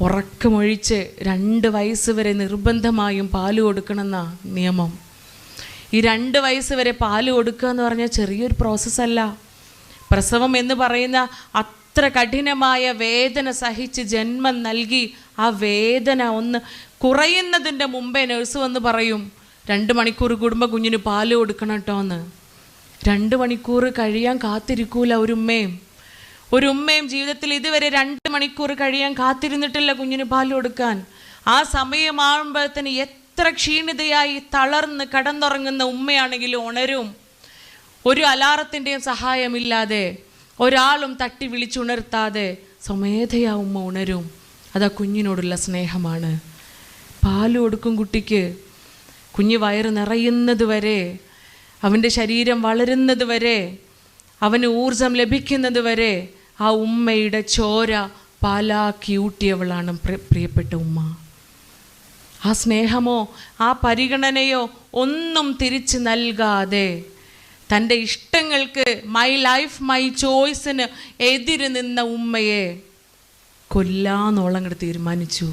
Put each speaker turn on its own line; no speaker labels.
ഉറക്കമൊഴിച്ച് രണ്ട് വയസ്സ് വരെ നിർബന്ധമായും പാൽ കൊടുക്കണമെന്ന നിയമം. ഈ രണ്ട് വയസ്സ് വരെ പാൽ കൊടുക്കുക എന്ന് പറഞ്ഞാൽ ചെറിയൊരു പ്രോസസ്സല്ല പ്രസവം എന്ന് പറയുന്ന അത്ര കഠിനമായ വേദന സഹിച്ച് ജന്മം നൽകി ആ വേദന ഒന്ന് കുറയുന്നതിന്റെ മുമ്പേ നഴ്സ് വന്ന് പറയും രണ്ട് മണിക്കൂർ കുടുംബ കുഞ്ഞിന് പാൽ കൊടുക്കണം കേട്ടോ എന്ന്. രണ്ട് മണിക്കൂർ കഴിയാൻ കാത്തിരിക്കൂല ഒരു ഉമ്മയും ഒരു ഉമ്മയും ജീവിതത്തിൽ ഇതുവരെ രണ്ട് മണിക്കൂർ കഴിയാൻ കാത്തിരുന്നിട്ടില്ല കുഞ്ഞിന് പാൽ കൊടുക്കാൻ. ആ സമയമാകുമ്പോഴത്തേന് എത്ര ക്ഷീണിതയായി തളർന്ന് കടന്നുറങ്ങുന്ന ഉമ്മയാണെങ്കിലും ഉണരും. ഒരു അലാറത്തിന്റെയും സഹായമില്ലാതെ ഒരാളും തട്ടി വിളിച്ചുണർത്താതെ സ്വമേധയാ ഉമ്മ ഉണരും. അതാ കുഞ്ഞിനോടുള്ള സ്നേഹമാണ്. പാൽ കൊടുക്കും കുട്ടിക്ക്. കുഞ്ഞ് വയറ് നിറയുന്നത് വരെ അവന്റെ ശരീരം വളരുന്നത് വരെ അവന് ഊർജം ലഭിക്കുന്നത് വരെ ആ ഉമ്മയുടെ ചോര പാലാക്കി ഊട്ടിയവളാണ് പ്രിയപ്പെട്ട ഉമ്മ. ആ സ്നേഹമോ ആ പരിഗണനയോ ഒന്നും തിരിച്ച് നൽകാതെ തന്റെ ഇഷ്ടങ്ങൾക്ക് മൈ ലൈഫ് മൈ ചോയ്സിന് എതിര് നിന്ന ഉമ്മയെ കൊല്ലാന്നോളം കൂടെ തീരുമാനിച്ചു.